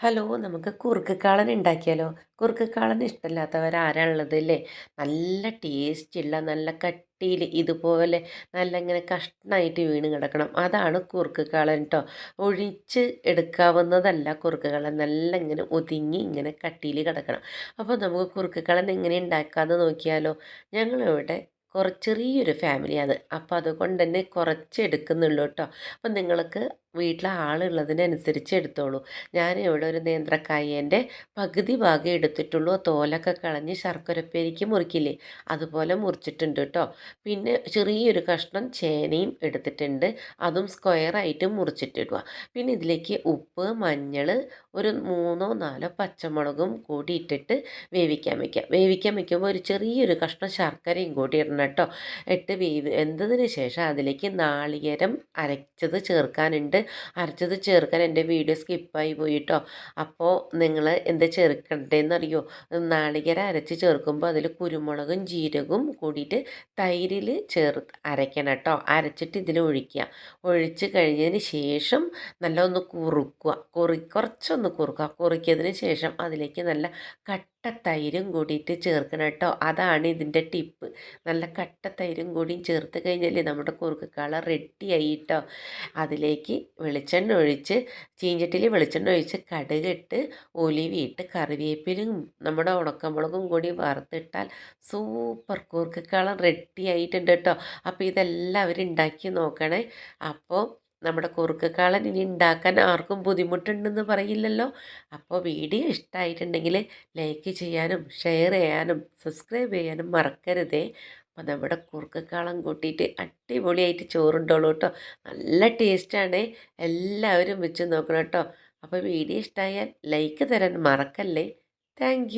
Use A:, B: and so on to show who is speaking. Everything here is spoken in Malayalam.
A: ഹലോ നമുക്ക് കുറുക്കുകാളൻ ഉണ്ടാക്കിയാലോ? കുറുക്കക്കാളന് ഇഷ്ടമില്ലാത്തവർ ആരാണുള്ളത് അല്ലേ? നല്ല ടേസ്റ്റുള്ള നല്ല കട്ടിയിൽ ഇതുപോലെ നല്ല ഇങ്ങനെ കഷ്ണമായിട്ട് വീണ് കിടക്കണം. അതാണ് കുറുക്കുകാളൻ കേട്ടോ ഒഴിച്ച് എടുക്കാവുന്നതല്ല കുറുക്കുകാളൻ. നല്ല ഇങ്ങനെ ഒതുങ്ങി ഇങ്ങനെ കട്ടിയിൽ കിടക്കണം. അപ്പോൾ നമുക്ക് കുറുക്കുകാളൻ എങ്ങനെ ഉണ്ടാക്കാമെന്ന് നോക്കിയാലോ? ഞങ്ങളിവിടെ കുറച്ച് ചെറിയൊരു ഫാമിലിയാണ്. അപ്പോൾ അതുകൊണ്ട് തന്നെ കുറച്ച് എടുക്കുന്നുള്ളൂ കേട്ടോ അപ്പം നിങ്ങൾക്ക് വീട്ടിൽ ആളുള്ളതിനനുസരിച്ച് എടുത്തോളൂ. ഞാൻ ഇവിടെ ഒരു നേന്ത്രക്കായേന്റെ പകുതി ഭാഗം എടുത്തിട്ടുള്ളൂ. തോലൊക്കെ കളഞ്ഞ് ശർക്കരപ്പേരിക്ക് മുറിക്കില്ലേ? അതുപോലെ മുറിച്ചിട്ടുണ്ട് കേട്ടോ. പിന്നെ ചെറിയൊരു കഷ്ണം ചേനയും എടുത്തിട്ടുണ്ട്. അതും സ്ക്വയറായിട്ട് മുറിച്ചിട്ടിടുക. പിന്നെ ഇതിലേക്ക് ഉപ്പ് മഞ്ഞൾ ഒരു മൂന്നോ നാലോ പച്ചമുളകും കൂടി ഇട്ടിട്ട് വേവിക്കാൻ വയ്ക്കുക വേവിക്കാൻ വയ്ക്കുമ്പോൾ ഒരു ചെറിയൊരു കഷ്ണം ശർക്കരയും കൂടി ഇടണം കേട്ടോ. ഇട്ട് വേവ് വെന്തതിന് ശേഷം അതിലേക്ക് നാളികേരം അരച്ചത് ചേർക്കാനുണ്ട്. അരച്ചത് ചേർക്കാൻ എന്റെ വീഡിയോ സ്കിപ്പായി പോയിട്ടോ. അപ്പോൾ നിങ്ങൾ എന്താ ചേർക്കണ്ടേന്നറിയോ നാളികേരം അരച്ച് ചേർക്കുമ്പോൾ അതിൽ കുരുമുളകും ജീരകവും കൂടിയിട്ട് തൈരിൽ ചേർ അരയ്ക്കണം കേട്ടോ. അരച്ചിട്ട് ഇതിൽ ഒഴിക്കുക. ഒഴിച്ച് കഴിഞ്ഞതിന് ശേഷം നല്ല ഒന്ന് കുറുക്കുക. കുറി കുറച്ചൊന്ന് കുറുക്കുക. കുറുക്കിയതിന് ശേഷം അതിലേക്ക് നല്ല കട്ട തൈരും കൂടിയിട്ട് ചേർക്കണം കേട്ടോ. അതാണ് ഇതിന്റെ ടിപ്പ്. നല്ല കട്ട തൈരും കൂടിയും ചേർത്ത് കഴിഞ്ഞാൽ നമ്മുടെ കുറുക്ക് കളർ റെഡിയായി കേട്ടോ. അതിലേക്ക് വെളിച്ചെണ്ണ ഒഴിച്ച് ചീഞ്ചട്ടിയിൽ വെളിച്ചെണ്ണ ഒഴിച്ച് കടുകിട്ട് ഒലിവിയിട്ട് കറിവേപ്പിലും നമ്മുടെ ഉണക്കമുളകും കൂടി വറുത്തിട്ടാൽ സൂപ്പർ. കുറുക്കക്കാളം റെഡി ആയിട്ടുണ്ട് കേട്ടോ. അപ്പോൾ ഇതെല്ലാവരും ഉണ്ടാക്കി നോക്കണേ. അപ്പോൾ നമ്മുടെ കുറുക്കക്കാളൻ ഇനി ഉണ്ടാക്കാൻ ആർക്കും ബുദ്ധിമുട്ടുണ്ടെന്ന് പറയില്ലല്ലോ. അപ്പോൾ വീഡിയോ ഇഷ്ടമായിട്ടുണ്ടെങ്കിൽ ലൈക്ക് ചെയ്യാനും ഷെയർ ചെയ്യാനും സബ്സ്ക്രൈബ് ചെയ്യാനും മറക്കരുതേ. അപ്പോൾ നമ്മുടെ കുറുക്കക്കാളം കൂട്ടിയിട്ട് അടിപൊളിയായിട്ട് ചോറുണ്ടോളൂ കേട്ടോ നല്ല ടേസ്റ്റാണ് എല്ലാവരും വെച്ച് നോക്കണം കേട്ടോ അപ്പോൾ വീഡിയോ ഇഷ്ടമായാൽ ലൈക്ക് തരാൻ മറക്കല്ലേ. താങ്ക്